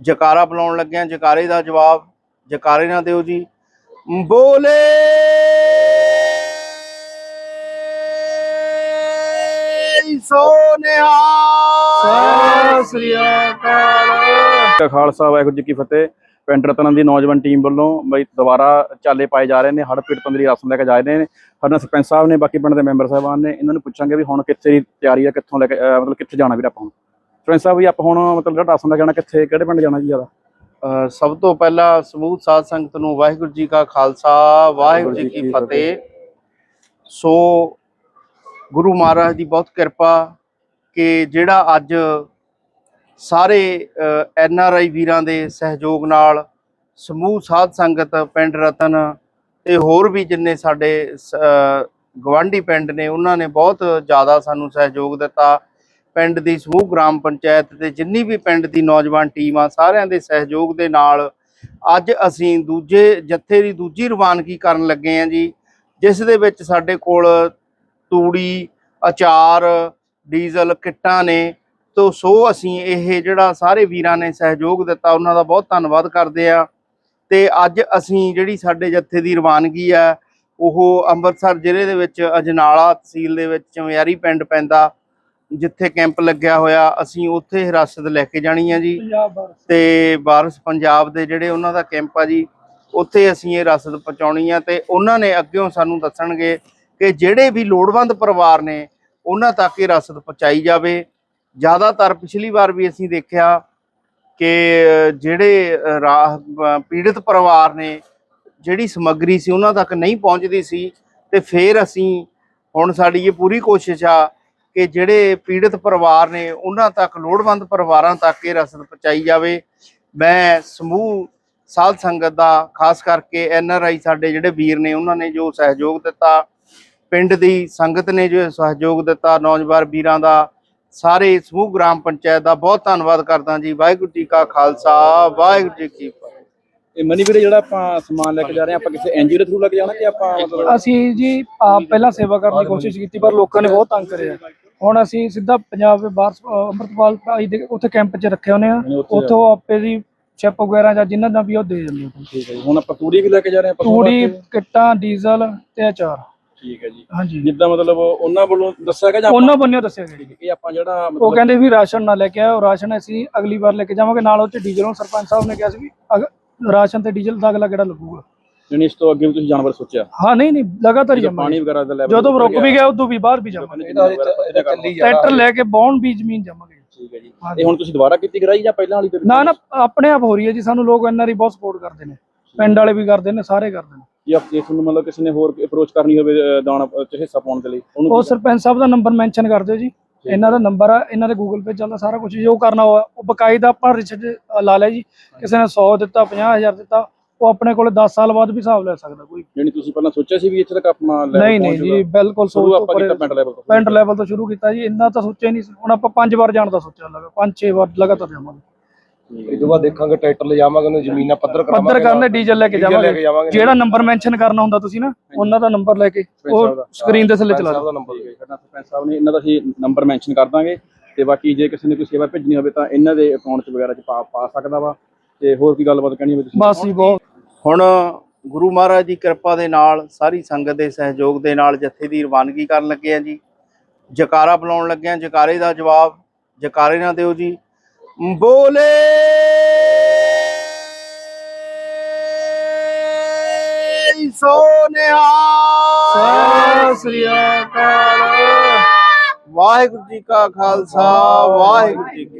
ਜਕਾਰਾ ਬੁਲਾਉਣ ਲੱਗਿਆ ਜਕਾਰੇ ਦਾ ਜਵਾਬ ਜਕਾਰੇ ਨਾ ਦਿਓ ਜੀ। ਬੋਲੇ! ਸੋਨਿਆ! ਸਤਿ ਸ੍ਰੀ ਅਕਾਲ। ਖਾਲਸਾ ਵਾਹਿਗੁਰੂ ਜੀ ਕੀ ਫਤਿਹ। ਪਿੰਡ ਰਤਨ ਦੀ ਨੌਜਵਾਨ ਟੀਮ ਵੱਲੋਂ ਬਈ ਦੁਬਾਰਾ ਚਾਲੇ ਪਾਏ ਜਾ ਰਹੇ ਨੇ ਹੜ ਪੀੜਤਾਂ ਦੀ ਰਸਮ ਲੈ ਕੇ ਜਾ ਰਹੇ ਨੇ। ਸਾਡੇ ਸਰਪੰਚ ਸਾਹਿਬ ਨੇ ਬਾਕੀ ਪਿੰਡ ਦੇ ਮੈਂਬਰ ਸਾਹਿਬਾਨ ਨੇ ਇਹਨਾਂ ਨੂੰ ਪੁੱਛਾਂਗੇ ਵੀ ਹੁਣ ਕਿੱਥੇ ਦੀ ਤਿਆਰੀ ਹੈ ਕਿੱਥੋਂ ਲੈ ਕੇ ਮਤਲਬ ਕਿੱਥੇ ਜਾਣਾ ਵੀਰ ਆਪਾਂ ਸਰਪੰਚ ਸਾਹਿਬ ਵੀ ਆਪਾਂ ਹੁਣ ਮਤਲਬ ਜਿਹੜਾ ਲੈ ਕੇ ਜਾਣਾ ਕਿੱਥੇ ਕਿਹੜੇ ਪਿੰਡ ਜਾਣਾ ਜੀ ਜ਼ਿਆਦਾ? ਸਭ ਤੋਂ ਪਹਿਲਾਂ ਸਮੂਹ ਸਾਧ ਸੰਗਤ ਨੂੰ ਵਾਹਿਗੁਰੂ ਜੀ ਕਾ ਖਾਲਸਾ ਵਾਹਿਗੁਰੂ ਜੀ ਕੀ ਫਤਿਹ। ਸੋ ਗੁਰੂ ਮਹਾਰਾਜ ਦੀ ਬਹੁਤ ਕਿਰਪਾ ਕਿ ਜਿਹੜਾ ਅੱਜ ਸਾਰੇ ਐਨ ਆਰ ਆਈ ਵੀਰਾਂ ਦੇ ਸਹਿਯੋਗ ਨਾਲ ਸਮੂਹ ਸਾਧ ਸੰਗਤ ਪਿੰਡ ਰਤਨ ਤੇ ਹੋਰ ਵੀ ਜਿੰਨੇ ਸਾਡੇ ਗਵਾਂਢੀ ਪਿੰਡ ਨੇ ਉਹਨਾਂ ਨੇ ਬਹੁਤ ਜ਼ਿਆਦਾ ਸਾਨੂੰ ਸਹਿਯੋਗ ਦਿੱਤਾ। ਪਿੰਡ ਦੀ ਸਮੂਹ ਗ੍ਰਾਮ ਪੰਚਾਇਤ ਤੇ ਜਿੰਨੀ ਵੀ ਪਿੰਡ ਦੀ ਨੌਜਵਾਨ ਟੀਮ ਆ, ਸਾਰਿਆਂ ਦੇ ਸਹਿਯੋਗ ਦੇ ਨਾਲ ਅੱਜ ਅਸੀਂ ਦੂਜੇ, ਜੱਥੇ ਦੀ ਦੂਜੀ ਰਵਾਨਗੀ ਕਰਨ ਲੱਗੇ ਹਾਂ ਜੀ, ਜਿਸ ਦੇ ਵਿੱਚ ਸਾਡੇ ਕੋਲ ਤੂੜੀ, ਅਚਾਰ, ਡੀਜ਼ਲ ਕਿੱਟਾਂ ਨੇ, ਤੋ ਸੋ ਅਸੀਂ ਇਹ ਜਿਹੜਾ ਸਾਰੇ ਵੀਰਾਂ ਨੇ ਸਹਿਯੋਗ ਦਿੱਤਾ, ਉਹਨਾਂ ਦਾ ਬਹੁਤ ਧੰਨਵਾਦ ਕਰਦੇ ਆ ਤੇ ਅੱਜ ਅਸੀਂ ਜਿਹੜੀ ਸਾਡੇ ਜੱਥੇ ਦੀ ਰਵਾਨਗੀ ਆ, ਉਹ ਅੰਮ੍ਰਿਤਸਰ ਜ਼ਿਲ੍ਹੇ ਦੇ ਵਿੱਚ ਅਜਨਾਲਾ ਤਹਿਸੀਲ ਦੇ ਵਿੱਚ ਚਮਿਆਰੀ ਪਿੰਡ ਪੈਂਦਾ ਜਿੱਥੇ ਕੈਂਪ ਲੱਗਿਆ ਹੋਇਆ ਅਸੀਂ ਉੱਥੇ ਹਿਰਾਸਤ ਲੈ ਕੇ ਜਾਣੀ ਆ ਜੀ। ਤੇ ਵਾਰਸ ਪੰਜਾਬ ਦੇ ਜਿਹੜੇ ਉਹਨਾਂ ਦਾ ਕੈਂਪ ਆ ਜੀ ਉੱਥੇ ਅਸੀਂ ਇਹ ਰਸਦ ਪਹੁੰਚਾਉਣੀ ਆ ਤੇ ਉਹਨਾਂ ਨੇ ਅੱਗਿਓਂ ਸਾਨੂੰ ਦੱਸਣਗੇ ਕਿ ਜਿਹੜੇ ਵੀ ਲੋੜਵੰਦ ਪਰਿਵਾਰ ਨੇ ਉਹਨਾਂ ਤੱਕ ਇਹ ਰਸਦ ਪਹੁੰਚਾਈ ਜਾਵੇ। ਜ਼ਿਆਦਾਤਰ ਪਿਛਲੀ ਵਾਰ ਵੀ ਅਸੀਂ ਦੇਖਿਆ ਕਿ ਜਿਹੜੇ ਪੀੜਤ ਪਰਿਵਾਰ ਨੇ ਜਿਹੜੀ ਸਮੱਗਰੀ ਸੀ ਉਹਨਾਂ ਤੱਕ ਨਹੀਂ ਪਹੁੰਚਦੀ ਸੀ ਤੇ ਫਿਰ ਅਸੀਂ ਹੁਣ ਸਾਡੀ ਇਹ ਪੂਰੀ ਕੋਸ਼ਿਸ਼ ਆ ਕਿ ਜਿਹੜੇ ਪੀੜਤ ਪਰਿਵਾਰ ਨੇ, ਉਹਨਾਂ ਤੱਕ, ਲੋੜਵੰਦ ਪਰਿਵਾਰਾਂ ਤੱਕ ਇਹ ਰਸਦ ਪਹੁੰਚਾਈ ਜਾਵੇ। ਮੈਂ ਸਮੂਹ ਸਾਧ ਸੰਗਤ ਦਾ, ਖਾਸ ਕਰਕੇ ਐਨ ਆਰ ਆਈ ਸਾਡੇ ਜਿਹੜੇ ਵੀਰ ਨੇ, ਉਹਨਾਂ ਨੇ ਜੋ ਸਹਿਯੋਗ ਦਿੱਤਾ, ਪਿੰਡ ਦੀ ਸੰਗਤ ਨੇ ਜੋ ਸਹਿਯੋਗ ਦਿੱਤਾ, ਨੌਜਵਾਨ ਵੀਰਾਂ ਦਾ, ਸਾਰੇ ਸਮੂਹ ਗ੍ਰਾਮ ਪੰਚਾਇਤ ਦਾ ਬਹੁਤ ਧੰਨਵਾਦ ਕਰਦਾ ਜੀ। ਵਾਹਿਗੁਰੂ ਜੀ ਕਾ ਖਾਲਸਾ, ਵਾਹਿਗੁਰੂ ਜੀ ਕੀ ਫਤਿਹ। ਇਹ ਮਨੀ ਵੀਰੇ ਜਿਹੜਾ ਆਪਾਂ ਸਮਾਨ ਲੈ ਕੇ ਜਾ ਰਹੇ ਆਪਾਂ ਕਿਸੇ ਐਨਜੀਓ ਦੇ ਥਰੂ ਲੈ ਕੇ ਜਾਣਾ ਕਿ ਆਪਾਂ ਮਤਲਬ ਅਸੀਂ ਜੀ ਆਪ ਪਹਿਲਾਂ ਸੇਵਾ ਕਰਨ ਦੀ ਕੋਸ਼ਿਸ਼ ਕੀਤੀ ਪਰ ਲੋਕਾਂ ਨੇ ਬਹੁਤ ਤੰਗ ਕਰਿਆ। ਹੁਣ ਅਸੀਂ ਸਿੱਧਾ ਪੰਜਾਬ ਦੇ ਬਾਹਰ ਅ, ਅੰਮ੍ਰਿਤਪਾਲ ਭਾਈ ਦੇ ਉੱਥੇ ਕੈਂਪ 'ਚ ਰੱਖੇ ਹੋਨੇ ਆ। ਉੱਥੇ ਆਪੇ ਦੀ ਚਿਪ ਵਗੈਰਾ ਜਾਂ ਜਿਨ੍ਹਾਂ ਦਾ ਵੀ ਉਹ ਦੇ ਜਾਂਦੇ ਆ ਠੀਕ ਹੈ ਜੀ ਹੁਣ ਆਪਾਂ ਤੂੜੀ ਵੀ ਲੈ ਕੇ ਜਾ ਰਹੇ ਆਪਾਂ ਤੂੜੀ ਕਿੱਟਾਂ ਡੀਜ਼ਲ ਤੇ ਅਚਾਰ। ਠੀਕ ਹੈ ਜੀ। ਹਾਂਜੀ। ਜਿੱਦਾਂ ਮਤਲਬ ਉਹਨਾਂ ਵੱਲੋਂ ਦੱਸਿਆ ਗਿਆ ਜਾਂ ਉਹਨਾਂ ਬੰਨਿਓ ਦੱਸਿਆ ਗਿਆ। ਜੀ। ਇਹ ਆਪਾਂ ਜਿਹੜਾ ਉਹ ਮਤਲਬ ਕਹਿੰਦੇ ਵੀ ਰਾਸ਼ਨ ਨਾ ਲੈ ਕੇ ਆਓ ਰਾਸ਼ਨ ਅਸੀਂ ਅਗਲੀ ਵਾਰ ਲੈ ਕੇ ਜਾਵਾਂਗੇ। ਨਾਲ ਉਹ ਚ ਡੀਜ਼ਲ ਹੁਣ ਸਰਪੰਚ ਸਾਹਿਬ ਨੇ ਕਿਹਾ ਸੀ ਵੀ ਅਗ- ਰਾਸ਼ਨ ਤੇ ਡੀਜ਼ਲ ਦਾ ਅਗਲਾ ਕਿਹੜਾ ਲੱਗੂਗਾ? ਯਾਨੀ ਇਸ ਤੋਂ ਅੱਗੇ ਵੀ ਤੁਸੀਂ ਜਾਨਵਰ ਸੋਚਿਆ? ਹਾਂ ਨਹੀਂ ਨਹੀਂ ਲਗਾਤਾਰ ਹੀ ਜਦੋਂ ਪਾਣੀ ਵਗੈਰਾ ਦਾ ਲੈਵਲ ਜਦੋਂ ਰੁਕ ਵੀ ਗਿਆ। ਉਦੋਂ ਵੀ ਬਾਹਰ ਵੀ ਜਾਵਾਂਗੇ। ਟਰੈਕਟਰ ਲੈ ਕੇ ਬੌਣ ਵੀ ਜ਼ਮੀਨ ਜਾਵਾਂਗੇ। ਠੀਕ ਹੈ ਜੀ। ਇਹ ਹੁਣ ਤੁਸੀਂ ਦੁਬਾਰਾ ਕੀਤੀ ਕਰਾਈ ਜਾਂ ਪਹਿਲਾਂ ਵਾਲੀ ਤੇ ਨਾ ਨਾ ਆਪਣੇ ਆਪ ਹੋ ਰਹੀ ਹੈ ਜੀ ਸਾਨੂੰ ਲੋਕ ਐਨਆਰਈ ਬਹੁਤ ਸਪੋਰਟ ਕਰਦੇ ਨੇ। ਪਿੰਡ ਵਾਲੇ ਵੀ ਕਰਦੇ ਨੇ ਸਾਰੇ ਕਰਦੇ ਨੇ। ਜੇ ਜੇ ਤੁਹਾਨੂੰ ਮਤਲਬ ਕਿਸੇ ਨੇ ਹੋਰ ਅਪਰੋਚ ਕਰਨੀ ਹੋਵੇ ਦਾਣਾ ਚ ਹਿੱਸਾ ਪਾਉਣ ਦੇ ਲਈ ਉਹਨੂੰ ਉਹ ਸਰਪੰਚ ਸਾਹਿਬ ਦਾ ਨੰਬਰ ਮੈਂਸ਼ਨ ਕਰ ਦਿਓ ਜੀ। ਇਹਨਾਂ ਦਾ ਨੰਬਰ ਆ ਇਹਨਾਂ ਦੇ ਗੂਗਲ ਪੇ ਚੱਲਦਾ ਸਾਰਾ ਕੁਝ ਜੋ ਕਰਨਾ ਹੋਇਆ ਉਹ ਬਕਾਇਦਾ ਆਪਾਂ ਰਿਚਾਰਜ ਲਾ ਲਿਆ ਜੀ। ਕਿਸੇ ਨੇ 100 ਦਿੱਤਾ 50000 ਦਿੱਤਾ ਉਹ ਆਪਣੇ ਕੋਲੇ 10 ਸਾਲ ਬਾਅਦ ਵੀ ਹਿਸਾਬ ਲੈ ਸਕਦਾ ਕੋਈ। ਯਾਨੀ ਤੁਸੀਂ ਪਹਿਲਾਂ ਸੋਚਿਆ ਸੀ ਵੀ ਇੱਥੇ ਤੱਕ ਆਪਣਾ level ਨਹੀਂ ਨਹੀਂ ਜੀ? ਬਿਲਕੁਲ ਸੋਚ ਤੋਂ ਪਰੇ ਪਿੰਡ ਲੈਵਲ ਤੋਂ। ਪਿੰਡ ਲੈਵਲ ਤੋਂ ਸ਼ੁਰੂ ਕੀਤਾ ਜੀ ਇੰਨਾ ਤਾਂ ਸੋਚਿਆ ਨਹੀਂ। ਹੁਣ ਆਪਾਂ ਪੰਜ ਵਾਰ ਜਾਣ ਦਾ ਸੋਚਿਆ ਲੱਗਾ ਪੰਜ ਛੇ ਵਾਰ ਲਗਾਤਾਰ ਜਾਵਾਂਗੇ। ਇਹ ਤੋਂ ਬਾਅਦ ਦੇਖਾਂਗੇ ਟਰੈਕਟਰ ਲੈ ਜਾਵਾਂਗੇ ਉਹਨੂੰ ਜ਼ਮੀਨਾਂ ਪੱਧਰ ਕਰਾਵਾਂਗੇ ਪੱਧਰ ਕਰਨੇ ਡੀਜ਼ਲ ਲੈ ਕੇ ਡੀਜ਼ਲ ਲੈ ਜਾਵਾਂਗੇ। ਕੇ ਜਾਵਾਂਗੇ ਜਿਹੜਾ ਨੰਬਰ ਮੈਂਸ਼ਨ ਕਰਨਾ ਹੁੰਦਾ ਤੁਸੀਂ ਨਾ ਉਹਨਾਂ ਦਾ ਨੰਬਰ ਲੈ ਕੇ ਉਹ ਦਾ। ਸਕਰੀਨ ਦੇ ਥੱਲੇ ਚਲਾ ਦਿਓ। ਦਾ ਨੰਬਰ ਸਾਡਾ ਸਰਪੰਚ ਸਾਹਿਬ ਨੇ ਇਹਨਾਂ ਦਾ ਅਸੀਂ ਨੰਬਰ ਮੈਂਸ਼ਨ ਕਰ ਦਾਂਗੇ। ਤੇ ਬਾਕੀ ਜੇ ਕਿਸੇ ਨੇ ਕੋਈ ਸੇਵਾ ਭੇਜਣੀ ਹੋਵੇ ਤਾਂ ਇਹਨਾਂ ਦੇ ਅਕਾਊਂਟ 'ਚ ਵਗੈਰਾ 'ਚ ਪਾ ਪਾ ਸਕਦਾ ਵਾ। ਤੇ ਹੋਰ ਕੀ ਗੱਲਬਾਤ ਕਹਿਣੀ ਹੋਵੇ ਤੁਸੀਂ? ਬਸ ਜੀ ਬਹੁਤ। ਹੁਣ ਗੁਰੂ ਮਹਾਰਾਜ ਦੀ ਕਿਰਪਾ ਦੇ ਨਾਲ ਸਾਰੀ ਸੰਗਤ ਦੇ ਸਹਿਯੋਗ ਦੇ ਨਾਲ ਜਥੇ ਦੀ ਰਵਾਨਗੀ ਕਰਨ ਲੱਗੇ ਆ ਜੀ। ਜਕਾਰਾ ਬੁਲਾਉਣ ਲੱਗੇ ਆ ਜਕਾਰੇ ਦਾ ਜਵਾਬ ਜਕਾਰੇ ਨਾ ਦਿਓ ਜੀ। ਬੋਲੇ। ਸੋਨਿਆ। ਸਤਿ ਸ੍ਰੀ ਅਕਾਲ। ਵਾਹਿਗੁਰੂ ਜੀ ਕਾ ਖਾਲਸਾ ਵਾਹਿਗੁਰੂ ਜੀ